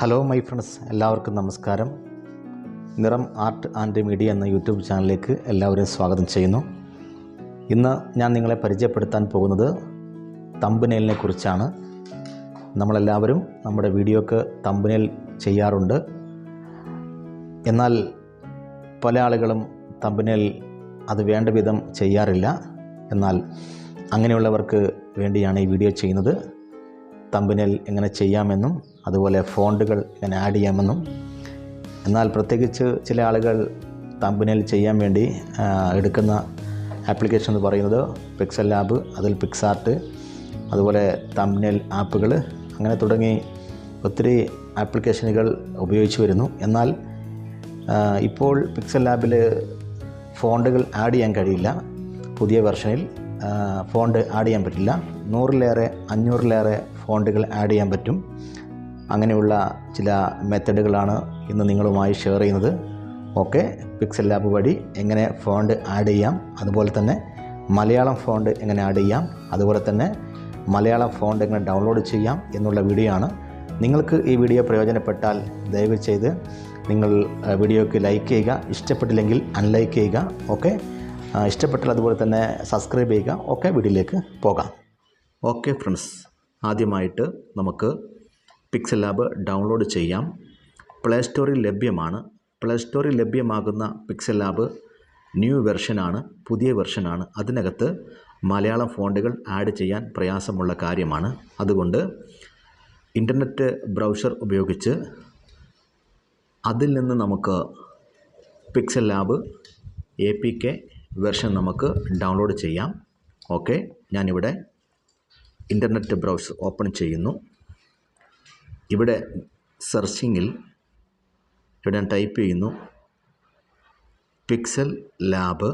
Hello my friends എല്ലാവർക്കും നമസ്കാരം. Niram art and media എന്ന യൂട്യൂബ് ചാനലിലേക്ക് എല്ലാവരെയും സ്വാഗതം ചെയ്യുന്നു. ഇന്ന് ഞാൻ നിങ്ങളെ പരിചയപ്പെടുത്താൻ പോകുന്നത് തമ്പനേലിനെ കുറിച്ചാണ്. നമ്മളെല്ലാവരും നമ്മുടെ വീഡിയോക്ക് തമ്പനേൽ ചെയ്യാറുണ്ട്. എന്നാൽ പല ആളുകളും തമ്പനേൽ അത് വേണ്ട വിധം ചെയ്യാറില്ല. എന്നാൽ അങ്ങനെയുള്ളവർക്ക് വേണ്ടിയാണ് ഈ വീഡിയോ ചെയ്യുന്നത്. തമ്പുനേൽ എങ്ങനെ ചെയ്യാമെന്നും അതുപോലെ ഫോണ്ടുകൾ ഞാൻ ആഡ് ചെയ്യാമെന്നും. എന്നാൽ പ്രത്യേകിച്ച് ചില ആളുകൾ തമ്പനിൽ ചെയ്യാൻ വേണ്ടി എടുക്കുന്ന ആപ്ലിക്കേഷൻ എന്ന് പറയുന്നത് പിക്സൽ ലാബ് അതിൽ പിക്സാർട്ട് അതുപോലെ തമ്പനിൽ ആപ്പുകൾ അങ്ങനെ തുടങ്ങി ഒത്തിരി ആപ്ലിക്കേഷനുകൾ ഉപയോഗിച്ച് വരുന്നു. എന്നാൽ ഇപ്പോൾ പിക്സൽ ലാബിൽ ഫോണ്ടുകൾ ആഡ് ചെയ്യാൻ കഴിയില്ല. പുതിയ വെർഷനിൽ ഫോണ്ട് ആഡ് ചെയ്യാൻ പറ്റില്ല. നൂറിലേറെ അഞ്ഞൂറിലേറെ ഫോണ്ടുകൾ ആഡ് ചെയ്യാൻ പറ്റും. അങ്ങനെയുള്ള ചില മെത്തഡുകളാണ് ഇന്ന് നിങ്ങളുമായി ഷെയർ ചെയ്യുന്നത്. ഓക്കെ പിക്സൽ ലാബ് വഴി എങ്ങനെ ഫോണ്ട് ആഡ് ചെയ്യാം അതുപോലെ തന്നെ മലയാളം ഫോണ്ട് എങ്ങനെ ആഡ് ചെയ്യാം അതുപോലെ തന്നെ മലയാളം ഫോണ്ട് എങ്ങനെ ഡൗൺലോഡ് ചെയ്യാം എന്നുള്ള വീഡിയോ ആണ്. നിങ്ങൾക്ക് ഈ വീഡിയോ പ്രയോജനപ്പെട്ടാൽ ദയവ് ചെയ്ത് നിങ്ങൾ വീഡിയോയ്ക്ക് ലൈക്ക് ചെയ്യുക. ഇഷ്ടപ്പെട്ടില്ലെങ്കിൽ അൺലൈക്ക് ചെയ്യുക. ഓക്കെ ഇഷ്ടപ്പെട്ടാൽ അതുപോലെ തന്നെ സബ്സ്ക്രൈബ് ചെയ്യുക. ഓക്കെ വീഡിയോയിലേക്ക് പോകാം. ഓക്കെ ഫ്രണ്ട്സ് ആദ്യമായിട്ട് നമുക്ക് പിക്സൽ ലാബ് ഡൗൺലോഡ് ചെയ്യാം. പ്ലേ സ്റ്റോറിൽ ലഭ്യമാണ്. പ്ലേ സ്റ്റോറിൽ ലഭ്യമാകുന്ന പിക്സൽ ലാബ് ന്യൂ വെർഷനാണ് പുതിയ വെർഷനാണ്. അതിനകത്ത് മലയാളം ഫോണ്ടുകൾ ആഡ് ചെയ്യാൻ പ്രയാസമുള്ള കാര്യമാണ്. അതുകൊണ്ട് ഇന്റർനെറ്റ് ബ്രൗസർ ഉപയോഗിച്ച് അതിൽ നിന്ന് നമുക്ക് Pixel Lab A P K version നമുക്ക് ഡൗൺലോഡ് ചെയ്യാം. ഓക്കെ ഞാനിവിടെ ഇന്റർനെറ്റ് ബ്രൗസർ ഓപ്പൺ ചെയ്യുന്നു. ഇവിടെ സെർച്ചിങ്ങിൽ ഇവിടെ ഞാൻ ടൈപ്പ് ചെയ്യുന്നു Pixel Lab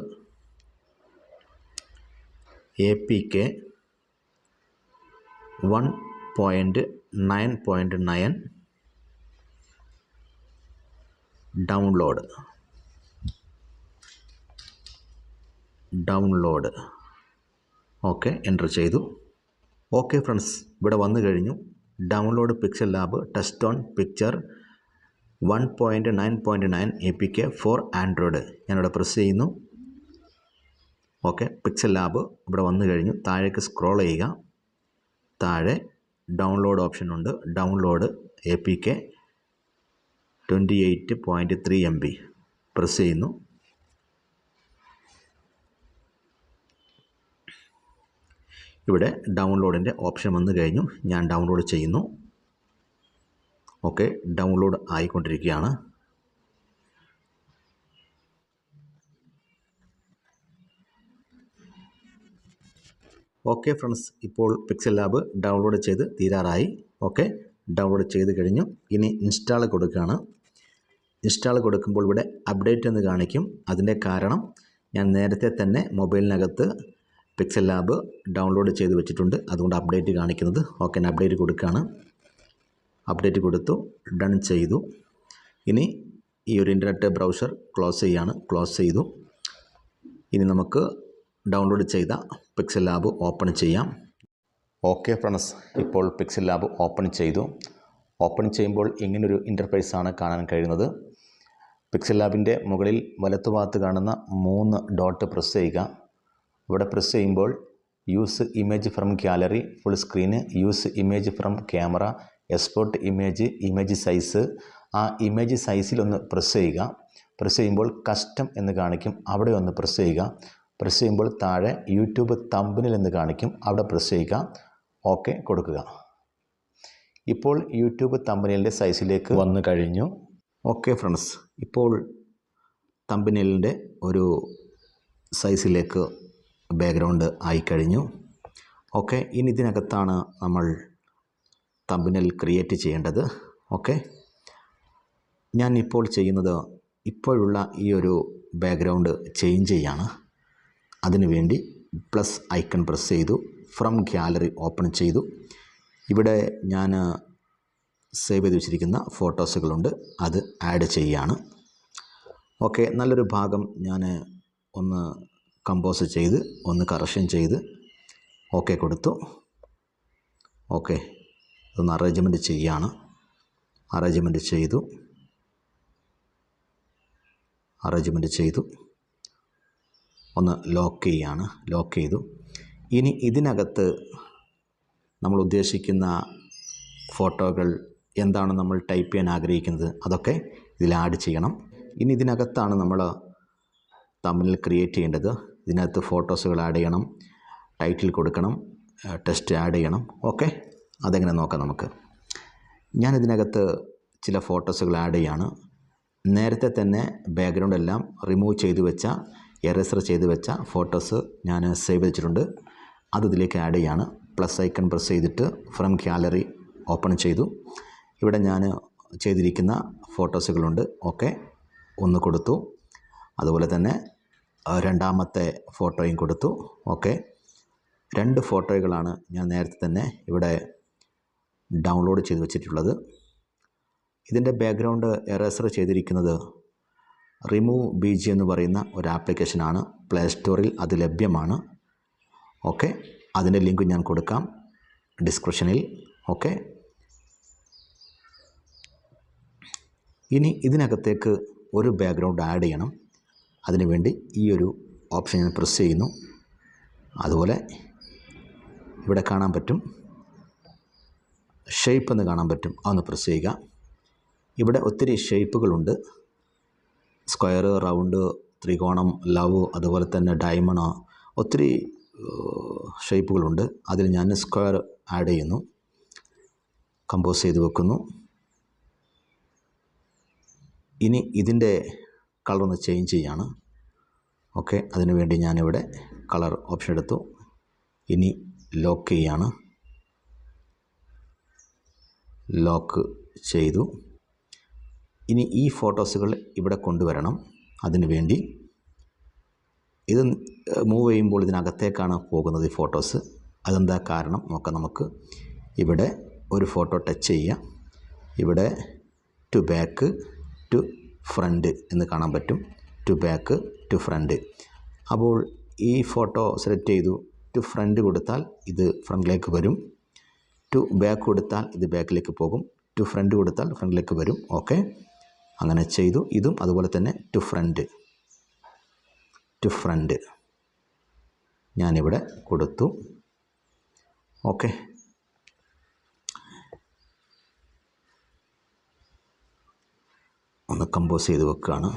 A P K one point nine point nine download download okay enter ചെയ്തു ഓക്കെ ഫ്രണ്ട്സ് ഇവിടെ വന്നു കഴിഞ്ഞു download Pixel Lab test on picture one point nine point nine A P K for Android ഞാനിവിടെ press ചെയ്യുന്നു. Okay Pixel Lab ഇവിടെ വന്നു കഴിഞ്ഞു. താഴേക്ക് സ്ക്രോൾ ചെയ്യുക. താഴെ ഡൗൺലോഡ് ഓപ്ഷൻ ഉണ്ട്. Download A P K twenty eight point three M B press ചെയ്യുന്നു. ഇവിടെ ഡൗൺലോഡിന്റെ ഓപ്ഷൻ വന്നു കഴിഞ്ഞു. ഞാൻ ഡൗൺലോഡ് ചെയ്യുന്നു. ഓക്കെ ഡൗൺലോഡ് ആയിക്കൊണ്ടിരിക്കുകയാണ്. ഓക്കെ ഫ്രണ്ട്സ് ഇപ്പോൾ പിക്സൽ ലാബ് ഡൗൺലോഡ് ചെയ്ത് തീരാറായി. ഓക്കെ ഡൗൺലോഡ് ചെയ്ത് കഴിഞ്ഞു. ഇനി ഇൻസ്റ്റാൾ കൊടുക്കുകയാണ്. ഇൻസ്റ്റാൾ കൊടുക്കുമ്പോൾ ഇവിടെ അപ്ഡേറ്റ് എന്ന് കാണിക്കും. അതിന്റെ കാരണം ഞാൻ നേരത്തെ തന്നെ മൊബൈലിനകത്ത് പിക്സൽ ലാബ് ഡൗൺലോഡ് ചെയ്ത് വെച്ചിട്ടുണ്ട്. അതുകൊണ്ട് അപ്ഡേറ്റ് കാണിക്കുന്നത്. ഓക്കെ അപ്ഡേറ്റ് കൊടുക്കുകയാണ്. അപ്ഡേറ്റ് കൊടുത്തു. ഡൺ ചെയ്തു. ഇനി ഈ ഒരു ഇന്റർനെറ്റ് ബ്രൗസർ ക്ലോസ് ചെയ്യാണ്. ക്ലോസ് ചെയ്തു. ഇനി നമുക്ക് ഡൗൺലോഡ് ചെയ്ത പിക്സൽ ലാബ് ഓപ്പൺ ചെയ്യാം. ഓക്കെ ഫ്രണ്ട്സ് ഇപ്പോൾ പിക്സൽ ലാബ് ഓപ്പൺ ചെയ്തു. ഓപ്പൺ ചെയ്യുമ്പോൾ ഇങ്ങനൊരു ഇന്റർഫേസ് ആണ് കാണാൻ കഴിയുന്നത്. പിക്സൽ ലാബിന്റെ മുകളിൽ വലത്തുഭാഗത്ത് കാണുന്ന മൂന്ന് ഡോട്ട് പ്രസ് ചെയ്യുക. ഇവിടെ പ്രസ് ചെയ്യുമ്പോൾ use image from gallery full screen use image from camera export image image size ആ ഇമേജ് സൈസിൽ ഒന്ന് പ്രസ് ചെയ്യുക. പ്രസ് ചെയ്യുമ്പോൾ കസ്റ്റം എന്ന് കാണിക്കും. അവിടെ ഒന്ന് പ്രസ് ചെയ്യുക. പ്രസ് ചെയ്യുമ്പോൾ താഴെ യൂട്യൂബ് തമ്പനിൽ എന്ന് കാണിക്കും. അവിടെ പ്രസ് ചെയ്യുക. ഓക്കെ കൊടുക്കുക. ഇപ്പോൾ യൂട്യൂബ് തമ്പനിലിന്റെ സൈസിലേക്ക് വന്നു കഴിഞ്ഞു. ഓക്കെ ഫ്രണ്ട്സ് ഇപ്പോൾ തമ്പനിലിന്റെ ഒരു സൈസിലേക്ക് ബാക്ക്ഗ്രൗണ്ട് ആയിക്കഴിഞ്ഞു. ഓക്കെ ഇനി ഇതിനകത്താണ് നമ്മൾ തമ്പിനൽ ക്രിയേറ്റ് ചെയ്യേണ്ടത്. ഓക്കെ ഞാൻ ഇപ്പോൾ ചെയ്യുന്നത് ഇപ്പോഴുള്ള ഈ ഒരു ബാക്ക്ഗ്രൗണ്ട് ചേഞ്ച് ചെയ്യാണ്. അതിനുവേണ്ടി പ്ലസ് ഐക്കൺ പ്രസ് ചെയ്തു ഫ്രം ഗ്യാലറി ഓപ്പൺ ചെയ്തു. ഇവിടെ ഞാൻ സേവ് ചെയ്ത് വെച്ചിരിക്കുന്ന ഫോട്ടോസുകളുണ്ട് അത് ആഡ് ചെയ്യുകയാണ് ഓക്കെ നല്ലൊരു ഭാഗം ഞാൻ ഒന്ന് കമ്പോസ് ചെയ്ത് ഒന്ന് കറക്ഷൻ ചെയ്ത് ഓക്കെ കൊടുത്തു. ഓക്കെ ഒന്ന് അറേഞ്ച്മെന്റ് ചെയ്യുകയാണ് അറേഞ്ച്മെന്റ് ചെയ്തു. അറേഞ്ച്മെന്റ് ചെയ്തു. ഒന്ന് ലോക്ക് ചെയ്യാണ്. ലോക്ക് ചെയ്തു. ഇനി ഇതിനകത്ത് നമ്മൾ ഉദ്ദേശിക്കുന്ന ഫോട്ടോകൾ എന്താണ് നമ്മൾ ടൈപ്പ് ചെയ്യാൻ ആഗ്രഹിക്കുന്നത് അതൊക്കെ ഇതിൽ ആഡ് ചെയ്യണം. ഇനി ഇതിനകത്താണ് നമ്മൾ തമ്മിൽ ക്രിയേറ്റ് ചെയ്യേണ്ടത്. ഇതിനകത്ത് ഫോട്ടോസുകൾ ആഡ് ചെയ്യണം ടൈറ്റിൽ കൊടുക്കണം ടെസ്റ്റ് ആഡ് ചെയ്യണം. ഓക്കെ അതെങ്ങനെ നോക്കാം നമുക്ക്? ഞാൻ ഇതിനകത്ത് ചില ഫോട്ടോസുകൾ ആഡ് ചെയ്യാണ്. നേരത്തെ തന്നെ ബാക്ക്ഗ്രൗണ്ട് എല്ലാം റിമൂവ് ചെയ്തു വെച്ച എറേസർ ചെയ്ത് വെച്ച ഫോട്ടോസ് ഞാൻ സേവ് വെച്ചിട്ടുണ്ട് അത് ഇതിലേക്ക് ആഡ് ചെയ്യാണ്. പ്ലസ് ഐക്കൺ പ്രസ് ചെയ്തിട്ട് ഫ്രം ഗ്യാലറി ഓപ്പൺ ചെയ്തു. ഇവിടെ ഞാൻ ചെയ്തിരിക്കുന്ന ഫോട്ടോസുകളുണ്ട്. ഓക്കെ ഒന്ന് കൊടുത്തു. അതുപോലെ തന്നെ രണ്ടാമത്തെ ഫോട്ടോയും കൊടുത്തു. ഓക്കെ. രണ്ട് ഫോട്ടോകളാണ് ഞാൻ നേരത്തെ തന്നെ ഇവിടെ ഡൗൺലോഡ് ചെയ്ത് വെച്ചിട്ടുള്ളത്. ഇതിന്റെ ബാക്ക്ഗ്രൗണ്ട് എറേസർ ചെയ്തിരിക്കുന്നത് റിമൂവ് ബി ജി എന്ന് പറയുന്ന ഒരു ആപ്ലിക്കേഷനാണ്. പ്ലേ സ്റ്റോറിൽ അത് ലഭ്യമാണ്. ഓക്കെ. അതിന്റെ ലിങ്ക് ഞാൻ കൊടുക്കാം ഡിസ്ക്രിപ്ഷനിൽ. ഓക്കെ. ഇനി ഇതിനകത്തേക്ക് ഒരു ബാക്ക്ഗ്രൗണ്ട് ആഡ് ചെയ്യണം. അതിനുവേണ്ടി ഈ ഒരു ഓപ്ഷൻ ഞാൻ പ്രസ് ചെയ്യുന്നു. അതുപോലെ ഇവിടെ കാണാൻ പറ്റും. ഷേപ്പ് എന്ന് കാണാൻ പറ്റും. അതൊന്ന് പ്രസ് ചെയ്യുക. ഇവിടെ ഒത്തിരി ഷേപ്പുകളുണ്ട് സ്ക്വയർ റൗണ്ട് ത്രികോണം ലവ് അതുപോലെ തന്നെ ഡയമണ്ട് ഒത്തിരി ഷേപ്പുകളുണ്ട് അതിൽ ഞാൻ സ്ക്വയർ ആഡ് ചെയ്യുന്നു. കമ്പോസ് ചെയ്ത് വെക്കുന്നു. ഇനി ഇതിന്റെ കളർ ഒന്ന് ചേഞ്ച് ചെയ്യാണ്. ഓക്കെ അതിനു വേണ്ടി ഞാനിവിടെ കളർ ഓപ്ഷൻ എടുത്തു. ഇനി ലോക്ക് ചെയ്യാണ്. ലോക്ക് ചെയ്തു. ഇനി ഈ ഫോട്ടോസുകൾ ഇവിടെ കൊണ്ടുവരണം. അതിനു വേണ്ടി ഇത് മൂവ് ചെയ്യുമ്പോൾ ഇതിനകത്തേക്കാണ് പോകുന്നത് ഈ ഫോട്ടോസ് അതെന്താ കാരണം? നോക്കാം നമുക്ക്. ഇവിടെ ഒരു ഫോട്ടോ ടച്ച് ചെയ്യുക. ഇവിടെ ടു ബാക്ക് ടു ഫ്രണ്ട് എന്ന് കാണാൻ പറ്റും. To back to front. അപ്പോൾ ഈ ഫോട്ടോ സെലക്ട് ചെയ്തു. ടു ഫ്രണ്ട് കൊടുത്താൽ ഇത് ഫ്രണ്ടിലേക്ക് വരും. ടു ബാക്ക് കൊടുത്താൽ ഇത് ബാക്കിലേക്ക് പോകും. ടു ഫ്രണ്ട് കൊടുത്താൽ ഫ്രണ്ടിലേക്ക് വരും. ഓക്കെ. അങ്ങനെ ചെയ്തു. ഇതും അതുപോലെ തന്നെ ടു ഫ്രണ്ട്. To front. ഞാനിവിടെ കൊടുത്തു. ഓക്കെ. ഒന്ന് കമ്പോസ് ചെയ്ത് വെക്കുകയാണ്.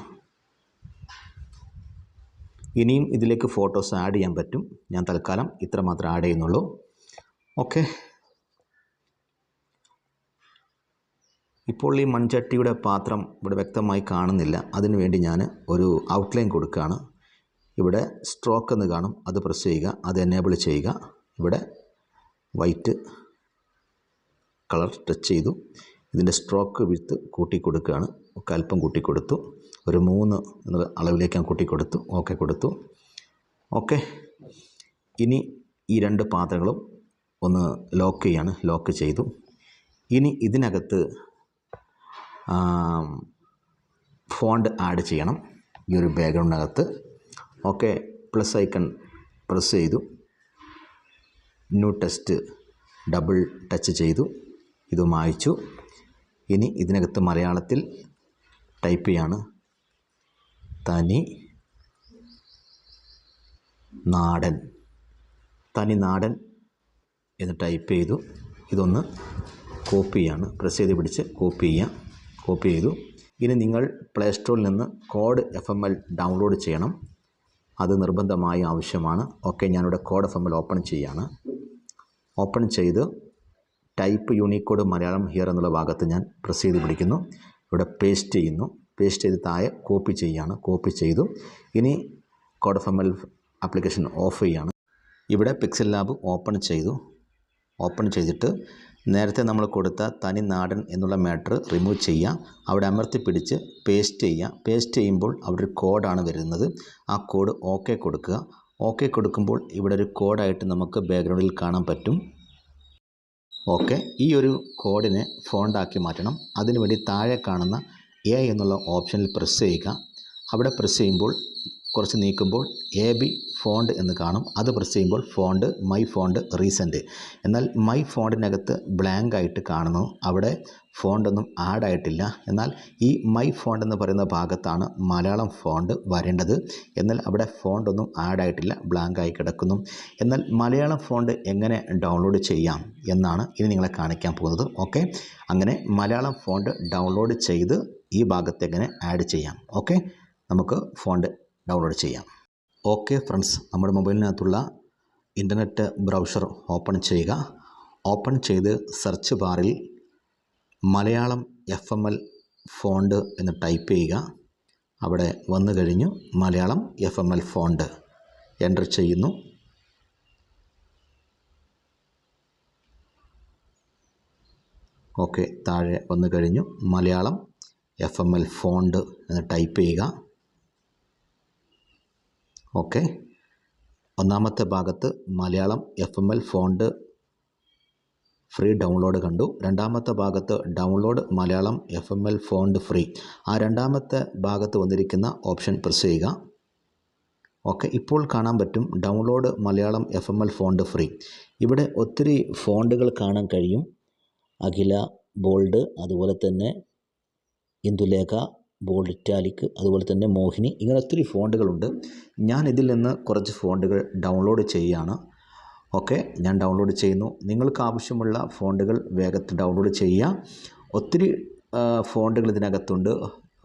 ഇനിയും ഇതിലേക്ക് ഫോട്ടോസ് ആഡ് ചെയ്യാൻ പറ്റും. ഞാൻ തൽക്കാലം ഇത്ര മാത്രം ആഡ് ചെയ്യുന്നുള്ളൂ. ഓക്കെ ഇപ്പോൾ ഈ മൺചട്ടിയുടെ പാത്രം ഇവിടെ വ്യക്തമായി കാണുന്നില്ല. അതിനു വേണ്ടി ഞാൻ ഒരു ഔട്ട്ലൈൻ കൊടുക്കുകയാണ്. ഇവിടെ സ്ട്രോക്ക് എന്ന് കാണും. അത് പ്രസ് ചെയ്യുക. അത് എനേബിൾ ചെയ്യുക. ഇവിടെ വൈറ്റ് കളർ ടച്ച് ചെയ്തു. ഇതിന്റെ സ്ട്രോക്ക് വിത്ത് കൂട്ടി കൊടുക്കുകയാണ്. ഒക്കെ അല്പം കൂട്ടിക്കൊടുത്തു. ഒരു മൂന്ന് എന്ന അളവിലേക്ക് ഞാൻ കൂട്ടിക്കൊടുത്തു. ഓക്കെ കൊടുത്തു. ഓക്കെ ഇനി ഈ രണ്ട് പാത്രങ്ങളും ഒന്ന് ലോക്ക് ചെയ്യാണ്. ലോക്ക് ചെയ്തു. ഇനി ഇതിനകത്ത് ഫോണ്ട് ആഡ് ചെയ്യണം. ഈ ഒരു ബാക്ക്ഗ്രൗണ്ടിനകത്ത് ഓക്കെ പ്ലസ് ഐക്കൺ പ്രസ് ചെയ്തു. ന്യൂ ടെസ്റ്റ് ഡബിൾ ടച്ച് ചെയ്തു. ഇത് മായ്ച്ചു. ഇനി ഇതിനകത്ത് മലയാളത്തിൽ ടൈപ്പ് ചെയ്യാണ്. തനി നാടൻ. തനി നാടൻ എന്ന് ടൈപ്പ് ചെയ്തു. ഇതൊന്ന് കോപ്പി ചെയ്യാണ്. പ്രസ് ചെയ്ത് പിടിച്ച് കോപ്പി ചെയ്യാം. കോപ്പി ചെയ്തു. ഇനി നിങ്ങൾ പ്ലേ സ്റ്റോറിൽ നിന്ന് code F M L download ചെയ്യണം. അത് നിർബന്ധമായി ആവശ്യമാണ്. ഓക്കെ ഞാനിവിടെ code F M L open ചെയ്യാണ്. ഓപ്പൺ ചെയ്ത് ടൈപ്പ് യൂണിക്കോഡ് മലയാളം ഹിയർ എന്നുള്ള ഭാഗത്ത് ഞാൻ പ്രസ് ചെയ്ത് പിടിക്കുന്നു. ഇവിടെ പേസ്റ്റ് ചെയ്യുന്നു. പേസ്റ്റ് ചെയ്ത് താഴെ കോപ്പി ചെയ്യുകയാണ് കോപ്പി ചെയ്തു. ഇനി code F M L application off ചെയ്യുകയാണ് ഇവിടെ പിക്സൽ ലാബ് ഓപ്പൺ ചെയ്തു. ഓപ്പൺ ചെയ്തിട്ട് നേരത്തെ നമ്മൾ കൊടുത്ത തനി നാടൻ എന്നുള്ള മാറ്റർ റിമൂവ് ചെയ്യുക അവിടെ അമർത്തി പിടിച്ച് പേസ്റ്റ് ചെയ്യുക പേസ്റ്റ് ചെയ്യുമ്പോൾ അവിടെ ഒരു കോഡാണ് വരുന്നത്. ആ കോഡ് ഓക്കെ കൊടുക്കുക. ഓക്കെ കൊടുക്കുമ്പോൾ ഇവിടെ ഒരു കോഡായിട്ട് നമുക്ക് ബാക്ക്ഗ്രൗണ്ടിൽ കാണാൻ പറ്റും. ഓക്കെ. ഈ ഒരു കോഡിനെ ഫോണ്ടാക്കി മാറ്റണം. അതിനുവേണ്ടി താഴെ കാണുന്ന എ എന്നുള്ള ഓപ്ഷനിൽ പ്രസ് ചെയ്യുക. അവിടെ പ്രസ് ചെയ്യുമ്പോൾ കുറച്ച് നീക്കുമ്പോൾ എ ബി ഫോണ്ട് എന്ന് കാണും. അത് പ്രസ് ചെയ്യുമ്പോൾ ഫോണ്ട് മൈ ഫോണ്ട് റീസെന്റ് എന്നാൽ മൈ ഫോണ്ടിനകത്ത് ബ്ലാങ്ക് ആയിട്ട് കാണുന്നു. അവിടെ ഫോണ്ടൊന്നും ആഡ് ആയിട്ടില്ല. എന്നാൽ ഈ മൈ ഫോണ്ട് എന്ന് പറയുന്ന ഭാഗത്താണ് മലയാളം ഫോണ്ട് വരേണ്ടത്. എന്നാൽ അവിടെ ഫോണ്ടൊന്നും ആഡ് ആയിട്ടില്ല. ബ്ലാങ്ക് ആയി കിടക്കുന്നു. എന്നാൽ മലയാളം ഫോണ്ട് എങ്ങനെ ഡൗൺലോഡ് ചെയ്യാം എന്നാണ് ഇനി നിങ്ങളെ കാണിക്കാൻ പോകുന്നത്. ഓക്കെ? അങ്ങനെ മലയാളം ഫോണ്ട് ഡൗൺലോഡ് ചെയ്ത് ഈ ഭാഗത്ത് എങ്ങനെ ആഡ് ചെയ്യാം? ഓക്കെ? നമുക്ക് ഫോണ്ട് ഡൗൺലോഡ് ചെയ്യാം. ഓക്കെ ഫ്രണ്ട്സ് നമ്മുടെ മൊബൈലിനകത്തുള്ള ഇന്റർനെറ്റ് ബ്രൗസർ ഓപ്പൺ ചെയ്യുക. ഓപ്പൺ ചെയ്ത് സെർച്ച് ബാറിൽ Malayalam F M L font എന്ന് ടൈപ്പ് ചെയ്യുക. അവിടെ വന്നു കഴിഞ്ഞു Malayalam F M L font. Enter ചെയ്യുന്നു. ഓക്കെ താഴെ വന്നു കഴിഞ്ഞു Malayalam F M L font എന്ന് ടൈപ്പ് ചെയ്യുക. ഓക്കെ. ഒന്നാമത്തെ ഭാഗത്ത് Malayalam F M L font free download കണ്ടു. രണ്ടാമത്തെ ഭാഗത്ത് download Malayalam F M L font free. ആ രണ്ടാമത്തെ ഭാഗത്ത് വന്നിരിക്കുന്ന ഓപ്ഷൻ പ്രസ് ചെയ്യുക. ഓക്കെ ഇപ്പോൾ കാണാൻ പറ്റും download Malayalam F M L font free. ഇവിടെ ഒത്തിരി ഫോണ്ടുകൾ കാണാൻ കഴിയും. അഖില ബോൾഡ് അതുപോലെ തന്നെ ഇന്ദുലേഖ ബോൾഡ് ഇറ്റാലിക് അതുപോലെ തന്നെ മോഹിനി ഇങ്ങനെ ഒത്തിരി ഫോണ്ടുകളുണ്ട്. ഞാൻ ഇതിൽ നിന്ന് കുറച്ച് ഫോണ്ടുകൾ ഡൗൺലോഡ് ചെയ്യുകയാണ്. ഓക്കെ ഞാൻ ഡൗൺലോഡ് ചെയ്യുന്നു. നിങ്ങൾക്ക് ആവശ്യമുള്ള ഫോണ്ടുകൾ വേഗത്തിൽ ഡൗൺലോഡ് ചെയ്യുക. ഒത്തിരി ഫോണ്ടുകൾ ഇതിനകത്തുണ്ട്.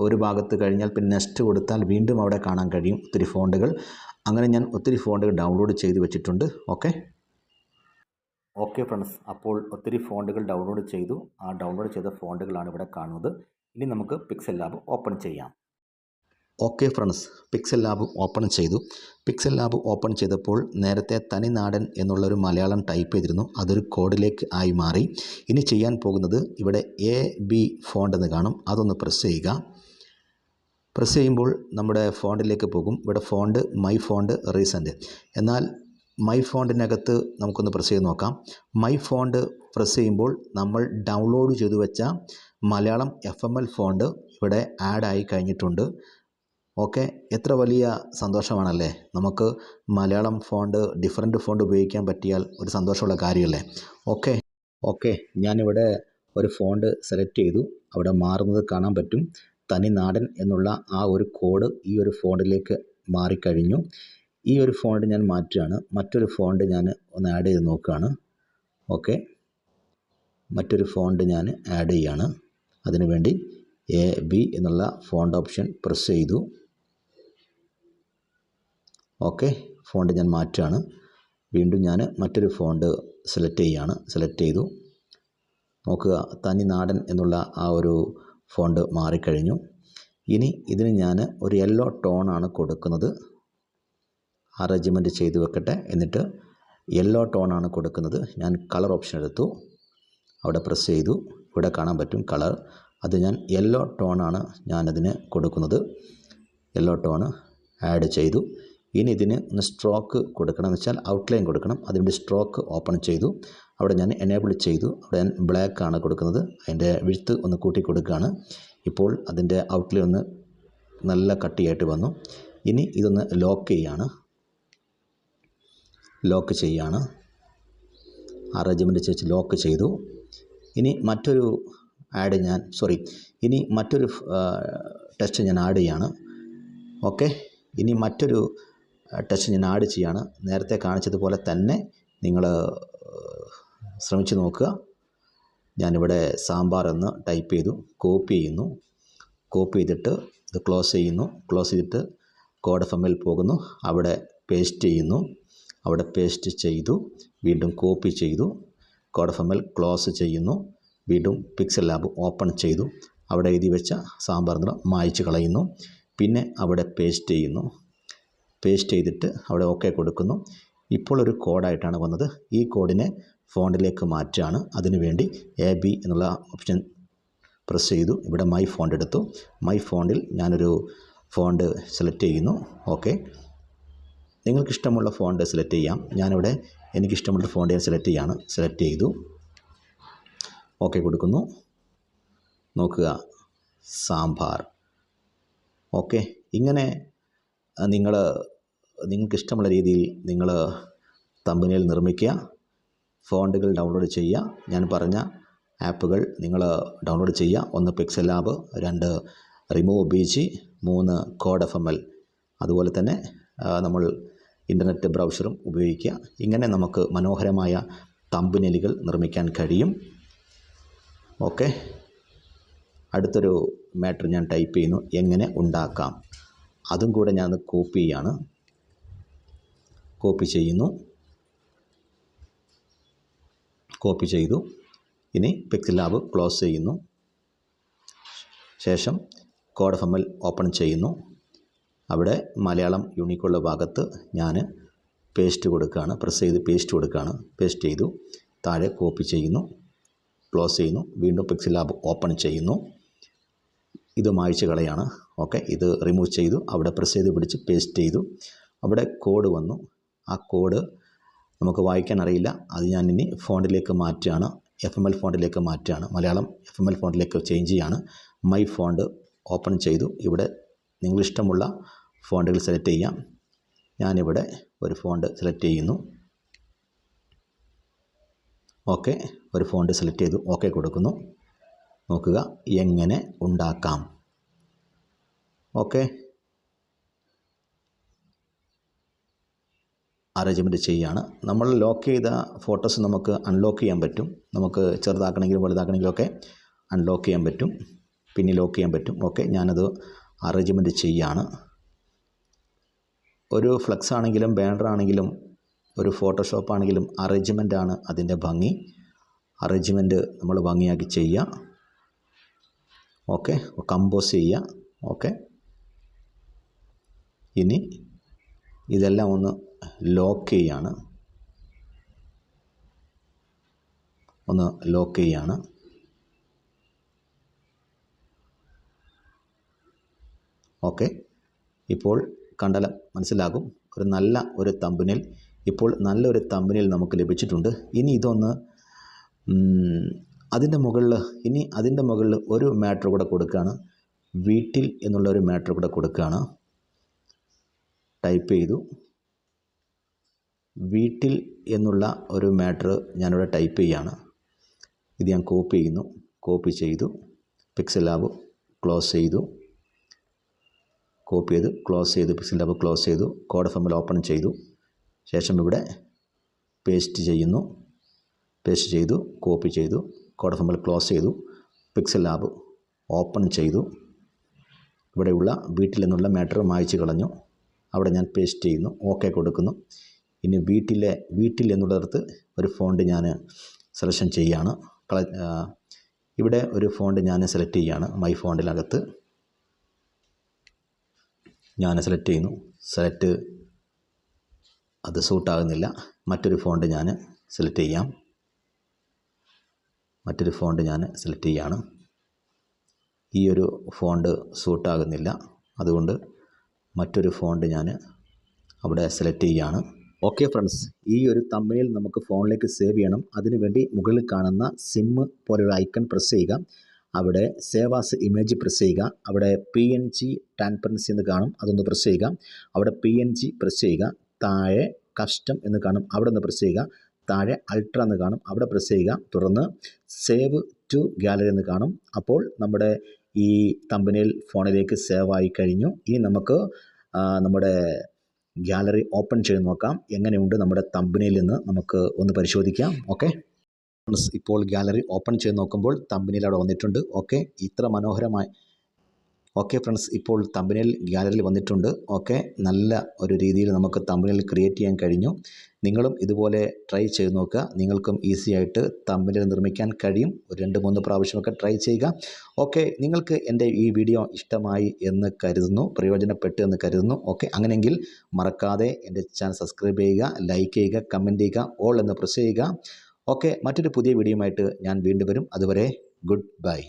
ഒരു ഭാഗത്ത് കഴിഞ്ഞാൽ പിന്നെ നെക്സ്റ്റ് കൊടുത്താൽ വീണ്ടും അവിടെ കാണാൻ കഴിയും ഒത്തിരി ഫോണ്ടുകൾ. അങ്ങനെ ഞാൻ ഒത്തിരി ഫോണ്ടുകൾ ഡൗൺലോഡ് ചെയ്ത് വെച്ചിട്ടുണ്ട്. ഓക്കെ. ഓക്കെ ഫ്രണ്ട്സ് അപ്പോൾ ഒത്തിരി ഫോണ്ടുകൾ ഡൗൺലോഡ് ചെയ്തു. ആ ഡൗൺലോഡ് ചെയ്ത ഫോണ്ടുകളാണ് ഇവിടെ കാണുന്നത്. ഇനി നമുക്ക് പിക്സൽ ലാബ് ഓപ്പൺ ചെയ്യാം. Okay friends Pixel Lab open ചെയ്തു. പിക്സൽ ലാബ് ഓപ്പൺ ചെയ്തപ്പോൾ നേരത്തെ തനിനാടൻ എന്നുള്ളൊരു മലയാളം ടൈപ്പ് ചെയ്തിരുന്നു. അതൊരു കോഡിലേക്ക് ആയി മാറി. ഇനി ചെയ്യാൻ പോകുന്നത് ഇവിടെ എ ബി ഫോണ്ട് എന്ന് കാണും. അതൊന്ന് പ്രസ് ചെയ്യുക. പ്രസ് ചെയ്യുമ്പോൾ നമ്മുടെ ഫോണ്ടിലേക്ക് പോകും. ഇവിടെ ഫോണ്ട് മൈ ഫോണ്ട് റീസെന്റ് എന്നാൽ മൈ ഫോണ്ടിനകത്ത് നമുക്കൊന്ന് പ്രസ് ചെയ്ത് നോക്കാം. മൈ ഫോണ്ട് പ്രസ് ചെയ്യുമ്പോൾ നമ്മൾ ഡൗൺലോഡ് ചെയ്തു വെച്ച Malayalam F M L font ഇവിടെ ആഡായി കഴിഞ്ഞിട്ടുണ്ട്. ഓക്കെ എത്ര വലിയ സന്തോഷമാണല്ലേ? നമുക്ക് മലയാളം ഫോണ്ട് ഡിഫറെന്റ് ഫോണ്ട് ഉപയോഗിക്കാൻ പറ്റിയാൽ ഒരു സന്തോഷമുള്ള കാര്യമല്ലേ? ഓക്കെ ഓക്കെ ഞാനിവിടെ ഒരു ഫോണ്ട് സെലക്ട് ചെയ്തു. അവിടെ മാറുന്നത് കാണാൻ പറ്റും. തനി നാടൻ എന്നുള്ള ആ ഒരു കോഡ് ഈ ഒരു ഫോണ്ടിലേക്ക് മാറിക്കഴിഞ്ഞു. ഈ ഒരു ഫോണ്ട് ഞാൻ മാറ്റുകയാണ്. മറ്റൊരു ഫോണ്ട് ഞാൻ ഒന്ന് ആഡ് ചെയ്ത് നോക്കുകയാണ്. ഓക്കെ മറ്റൊരു ഫോണ്ട് ഞാൻ ആഡ് ചെയ്യുകയാണ് അതിനുവേണ്ടി എ ബി എന്നുള്ള ഫോണ്ട് ഓപ്ഷൻ പ്രസ് ചെയ്തു. ഓക്കെ ഫോണ്ട് ഞാൻ മാറ്റുകയാണ് വീണ്ടും ഞാൻ മറ്റൊരു ഫോണ്ട് സെലക്ട് ചെയ്യുകയാണ് സെലക്ട് ചെയ്തു. നോക്കുക തനി നാടൻ എന്നുള്ള ആ ഒരു ഫോണ്ട് മാറിക്കഴിഞ്ഞു. ഇനി ഇതിന് ഞാൻ ഒരു യെല്ലോ ടോണാണ് കൊടുക്കുന്നത്. അറേഞ്ച്മെന്റ് ചെയ്തു വെക്കട്ടെ. എന്നിട്ട് യെല്ലോ ടോണാണ് കൊടുക്കുന്നത്. ഞാൻ കളർ ഓപ്ഷൻ എടുത്തു. അവിടെ പ്രസ് ചെയ്തു. ഇവിടെ കാണാൻ പറ്റും കളർ. അത് ഞാൻ യെല്ലോ ടോണാണ് ഞാനതിന് കൊടുക്കുന്നത്. യെല്ലോ ടോണ് ആഡ് ചെയ്തു. ഇനി ഇതിന് ഒന്ന് സ്ട്രോക്ക് കൊടുക്കണം എന്ന് വെച്ചാൽ ഔട്ട്ലൈൻ കൊടുക്കണം. അതിന്റെ സ്ട്രോക്ക് ഓപ്പൺ ചെയ്തു. അവിടെ ഞാൻ എനേബിൾ ചെയ്തു. അവിടെ ഞാൻ ബ്ലാക്ക് ആണ് കൊടുക്കുന്നത്. അതിന്റെ വിഴുത്ത് ഒന്ന് കൂട്ടി കൊടുക്കുകയാണ്. ഇപ്പോൾ അതിന്റെ ഔട്ട്ലൈൻ ഒന്ന് നല്ല കട്ടിയായിട്ട് വന്നു. ഇനി ഇതൊന്ന് ലോക്ക് ചെയ്യാണ്. ലോക്ക് ചെയ്യാണ്. അറേഞ്ച്മെന്റ് വെച്ച് ലോക്ക് ചെയ്തു. ഇനി മറ്റൊരു ആഡ് ഞാൻ സോറി ഇനി മറ്റൊരു ടെസ്റ്റ് ഞാൻ ആഡ് ചെയ്യാണ്. ഓക്കെ ഇനി മറ്റൊരു ടെസ്റ്റ് ഞാൻ ആഡ് ചെയ്യാണ്. നേരത്തെ കാണിച്ചതുപോലെ തന്നെ നിങ്ങൾ ശ്രമിച്ചു നോക്കുക. ഞാനിവിടെ സാമ്പാർ എന്ന് ടൈപ്പ് ചെയ്തു കോപ്പി ചെയ്യുന്നു. കോപ്പി ചെയ്തിട്ട് ഇത് ക്ലോസ് ചെയ്യുന്നു. ക്ലോസ് ചെയ്തിട്ട് കോഡ് ഫമ്മിൽ പോകുന്നു. അവിടെ പേസ്റ്റ് ചെയ്യുന്നു. അവിടെ പേസ്റ്റ് ചെയ്തു. വീണ്ടും കോപ്പി ചെയ്തു. കോഡ് എഫ് എൽ ക്ലോസ് ചെയ്യുന്നു. വീണ്ടും പിക്സൽ ലാബ് ഓപ്പൺ ചെയ്തു. അവിടെ എഴുതി വെച്ച സാമ്പാർ നിറം മായ്ച്ച് കളയുന്നു. പിന്നെ അവിടെ പേസ്റ്റ് ചെയ്യുന്നു. പേസ്റ്റ് ചെയ്തിട്ട് അവിടെ ഓക്കെ കൊടുക്കുന്നു. ഇപ്പോൾ ഒരു കോഡായിട്ടാണ് വന്നത്. ഈ കോഡിനെ ഫോണ്ടിലേക്ക് മാറ്റുകയാണ് അതിനുവേണ്ടി എ ബി എന്നുള്ള ഓപ്ഷൻ പ്രസ് ചെയ്തു. ഇവിടെ മൈ ഫോണ്ട് എടുത്തു. മൈ ഫോണ്ടിൽ ഞാനൊരു ഫോണ്ട് സെലക്ട് ചെയ്യുന്നു. ഓക്കെ നിങ്ങൾക്കിഷ്ടമുള്ള ഫോണ്ട് സെലക്ട് ചെയ്യാം. ഞാനിവിടെ എനിക്കിഷ്ടമുള്ള ഫോണ്ട് ഞാൻ സെലക്ട് ചെയ്യാണ്. സെലക്ട് ചെയ്തു. ഓക്കെ കൊടുക്കുന്നു. നോക്കുക. സാമ്പാർ. ഓക്കെ ഇങ്ങനെ നിങ്ങൾ നിങ്ങൾക്കിഷ്ടമുള്ള രീതിയിൽ നിങ്ങൾ തമ്പനിയിൽ നിർമ്മിക്കുക. ഫോണ്ടുകൾ ഡൗൺലോഡ് ചെയ്യുക. ഞാൻ പറഞ്ഞ ആപ്പുകൾ നിങ്ങൾ ഡൗൺലോഡ് ചെയ്യുക. ഒന്ന് പിക്സൽ ലാബ് രണ്ട് റിമൂവ് ബി ജി മൂന്ന് കോഡ് എഫ് എം എൽ. അതുപോലെ തന്നെ നമ്മൾ ഇന്റർനെറ്റ് ബ്രൗസറും ഉപയോഗിക്കുക. ഇങ്ങനെ നമുക്ക് മനോഹരമായ തമ്പനിലുകൾ നിർമ്മിക്കാൻ കഴിയും. ഓക്കെ. അടുത്തൊരു മാറ്റർ ഞാൻ ടൈപ്പ് ചെയ്യുന്നു. എങ്ങനെ ഉണ്ടാക്കാം? അതും കൂടെ ഞാൻ കോപ്പി ചെയ്യാണ്. കോപ്പി ചെയ്യുന്നു. കോപ്പി ചെയ്തു. ഇനി പിക്സൽ ലാബ് ക്ലോസ് ചെയ്യുന്നു. ശേഷം കോഡ് ഫമ്മൽ ഓപ്പൺ ചെയ്യുന്നു. അവിടെ മലയാളം യൂണിക്കുള്ള ഭാഗത്ത് ഞാൻ പേസ്റ്റ് കൊടുക്കുകയാണ് പ്രസ് ചെയ്ത് പേസ്റ്റ് കൊടുക്കുകയാണ്. പേസ്റ്റ് ചെയ്തു താഴെ കോപ്പി ചെയ്യുന്നു ക്ലോസ് ചെയ്യുന്നു വീണ്ടും പിക്സൽ ലാബ് ഓപ്പൺ ചെയ്യുന്നു. ഇത് മായ്ച്ച് കളയാണ് ഓക്കെ ഇത് റിമൂവ് ചെയ്തു അവിടെ പ്രസ് ചെയ്ത് പിടിച്ച് പേസ്റ്റ് ചെയ്തു. അവിടെ കോഡ് വന്നു. ആ കോഡ് നമുക്ക് വായിക്കാൻ അറിയില്ല. അത് ഞാൻ ഇനി ഫോണ്ടിലേക്ക് മാറ്റുകയാണ്. എഫ് എം എൽ ഫോണ്ടിലേക്ക് മാറ്റുകയാണ്. മലയാളം എഫ് എം എൽ ഫോണ്ടിലേക്ക് ചേഞ്ച് ചെയ്യാണ്. മൈ ഫോണ്ട് ഓപ്പൺ ചെയ്തു. ഇവിടെ നിങ്ങളിഷ്ടമുള്ള ഫോണ്ടുകൾ സെലക്ട് ചെയ്യാം. ഞാനിവിടെ ഒരു ഫോണ്ട് സെലക്ട് ചെയ്യുന്നു. ഓക്കെ ഒരു ഫോണ്ട് സെലക്ട് ചെയ്തു. ഓക്കെ കൊടുക്കുന്നു. നോക്കുക എങ്ങനെ ഉണ്ടാക്കാം? ഓക്കെ. അറേഞ്ച്മെന്റ് ചെയ്യുകയാണ് നമ്മൾ ലോക്ക് ചെയ്ത ഫോട്ടോസ് നമുക്ക് അൺലോക്ക് ചെയ്യാൻ പറ്റും. നമുക്ക് ചെറുതാക്കണമെങ്കിലും വലുതാക്കണമെങ്കിലും ഒക്കെ അൺലോക്ക് ചെയ്യാൻ പറ്റും. പിന്നെ ലോക്ക് ചെയ്യാൻ പറ്റും. ഓക്കെ ഞാനത് അറേഞ്ച്മെന്റ് ചെയ്യുകയാണ് ഒരു ഫ്ലെക്സ് ആണെങ്കിലും ബാനർ ആണെങ്കിലും ഒരു ഫോട്ടോഷോപ്പ് ആണെങ്കിലും അറേഞ്ച്മെന്റ് ആണ് അതിന്റെ ഭംഗി. അറേഞ്ച്മെന്റ് നമ്മൾ ഭംഗിയാക്കി ചെയ്യുക. ഓക്കെ കമ്പോസ് ചെയ്യുക. ഓക്കെ ഇനി ഇതെല്ലാം ഒന്ന് ലോക്ക് ചെയ്യാണ്. ഒന്ന് ലോക്ക് ചെയ്യാണ്. ഓക്കെ. ഇപ്പോൾ കണ്ടാൽ മനസ്സിലാകും. ഒരു നല്ല ഒരു തമ്പിനിൽ ഇപ്പോൾ നല്ലൊരു തമ്പിനിൽ നമുക്ക് ലഭിച്ചിട്ടുണ്ട്. ഇനി ഇതൊന്ന് അതിന്റെ മുകളിൽ ഇനി അതിന്റെ മുകളിൽ ഒരു മാറ്റർ കൂടെ കൊടുക്കുകയാണ്. വീട്ടിൽ എന്നുള്ള ഒരു മാറ്റർ കൂടെ കൊടുക്കുകയാണ്. ടൈപ്പ് ചെയ്തു. വീട്ടിൽ എന്നുള്ള ഒരു മാറ്റർ ഞാനിവിടെ ടൈപ്പ് ചെയ്യാണ്. ഇത് ഞാൻ കോപ്പി ചെയ്യുന്നു. കോപ്പി ചെയ്തു. പിക്സൽ ലാബ് ക്ലോസ് ചെയ്തു. കോപ്പി ചെയ്ത് ക്ലോസ് ചെയ്തു പിക്സൽ ടാബ് ക്ലോസ് ചെയ്തു കോഡ് ഫമ്മിൽ ഓപ്പൺ ചെയ്തു. ശേഷം ഇവിടെ പേസ്റ്റ് ചെയ്യുന്നു. പേസ്റ്റ് ചെയ്തു കോപ്പി ചെയ്തു കോഡ് ഫമ്മിൽ ക്ലോസ് ചെയ്തു പിക്സൽ ലാബ് ഓപ്പൺ ചെയ്തു. ഇവിടെയുള്ള വീട്ടിൽ നിന്നുള്ള മാറ്റർ മായ്ച്ചു കളഞ്ഞു. അവിടെ ഞാൻ പേസ്റ്റ് ചെയ്യുന്നു ഓക്കെ കൊടുക്കുന്നു. ഇനി വീട്ടിലെ വീട്ടിൽ എന്നുള്ളിടത്ത് ഒരു ഫോണ്ട് ഞാൻ സെലക്ഷൻ ചെയ്യുകയാണ് ഇവിടെ ഒരു ഫോണ്ട് ഞാൻ സെലക്ട് ചെയ്യുകയാണ് മൈ ഫോണ്ടിനകത്ത്. ഞാൻ സെലക്ട് ചെയ്യുന്നു. സെലക്ട് അത് സൂട്ടാകുന്നില്ല മറ്റൊരു ഫോണ്ട് ഞാൻ സെലക്ട് ചെയ്യാം. മറ്റൊരു ഫോണ്ട് ഞാൻ സെലക്ട് ചെയ്യാണ്. ഈ ഒരു ഫോണ്ട് സൂട്ടാകുന്നില്ല അതുകൊണ്ട് മറ്റൊരു ഫോണ്ട് ഞാൻ അവിടെ സെലക്ട് ചെയ്യുകയാണ് ഓക്കെ ഫ്രണ്ട്സ് ഈ ഒരു തമ്മിൽ നമുക്ക് ഫോണിലേക്ക് സേവ് ചെയ്യണം. അതിനുവേണ്ടി മുകളിൽ കാണുന്ന സിമ്മ് പോലൊരു ഐക്കൺ പ്രസ് ചെയ്യുക. അവിടെ സേവാസ് ഇമേജ് പ്രസ് ചെയ്യുക. അവിടെ പി എൻ ജി ട്രാൻസ്പെറൻസി എന്ന് കാണും. അതൊന്ന് പ്രസ് ചെയ്യുക. അവിടെ പി എൻ ജി പ്രസ് ചെയ്യുക. താഴെ കസ്റ്റം എന്ന് കാണും. അവിടെ ഒന്ന് പ്രസ് ചെയ്യുക. താഴെ അൾട്ര എന്ന് കാണും. അവിടെ പ്രസ് ചെയ്യുക. തുടർന്ന് സേവ് ടു ഗാലറി എന്ന് കാണും. അപ്പോൾ നമ്മുടെ ഈ തമ്പനിയിൽ ഫോണിലേക്ക് സേവ് ആയി കഴിഞ്ഞു. ഇനി നമുക്ക് നമ്മുടെ ഗാലറി ഓപ്പൺ ചെയ്ത് നോക്കാം. എങ്ങനെയുണ്ട് നമ്മുടെ തമ്പനിയിൽ നിന്ന് നമുക്ക് ഒന്ന് പരിശോധിക്കാം. ഓക്കെ ഫ്രണ്ട്സ് ഇപ്പോൾ ഗാലറി ഓപ്പൺ ചെയ്ത് നോക്കുമ്പോൾ തമ്പനിയിൽ അവിടെ വന്നിട്ടുണ്ട്. ഓക്കെ ഇത്ര മനോഹരമായി. ഓക്കെ ഫ്രണ്ട്സ് ഇപ്പോൾ തമ്പനിയിൽ ഗാലറിയിൽ വന്നിട്ടുണ്ട്. ഓക്കെ നല്ല ഒരു രീതിയിൽ നമുക്ക് തമ്പനിയിൽ ക്രിയേറ്റ് ചെയ്യാൻ കഴിഞ്ഞു. നിങ്ങളും ഇതുപോലെ ട്രൈ ചെയ്ത് നോക്കുക. നിങ്ങൾക്കും ഈസി ആയിട്ട് തമ്പനിൽ നിർമ്മിക്കാൻ കഴിയും. ഒരു രണ്ട് മൂന്ന് പ്രാവശ്യമൊക്കെ ട്രൈ ചെയ്യുക. ഓക്കെ നിങ്ങൾക്ക് എന്റെ ഈ വീഡിയോ ഇഷ്ടമായി എന്ന് കരുതുന്നു. പ്രയോജനപ്പെട്ടു എന്ന് കരുതുന്നു. ഓക്കെ അങ്ങനെയെങ്കിൽ മറക്കാതെ എന്റെ ചാനൽ സബ്സ്ക്രൈബ് ചെയ്യുക ലൈക്ക് ചെയ്യുക കമന്റ് ചെയ്യുക ഓൾ എന്ന് പ്രസ് ചെയ്യുക. ഓക്കെ മറ്റൊരു പുതിയ വീഡിയോയുമായിട്ട് ഞാൻ വീണ്ടും വരും. അതുവരെ ഗുഡ് ബൈ.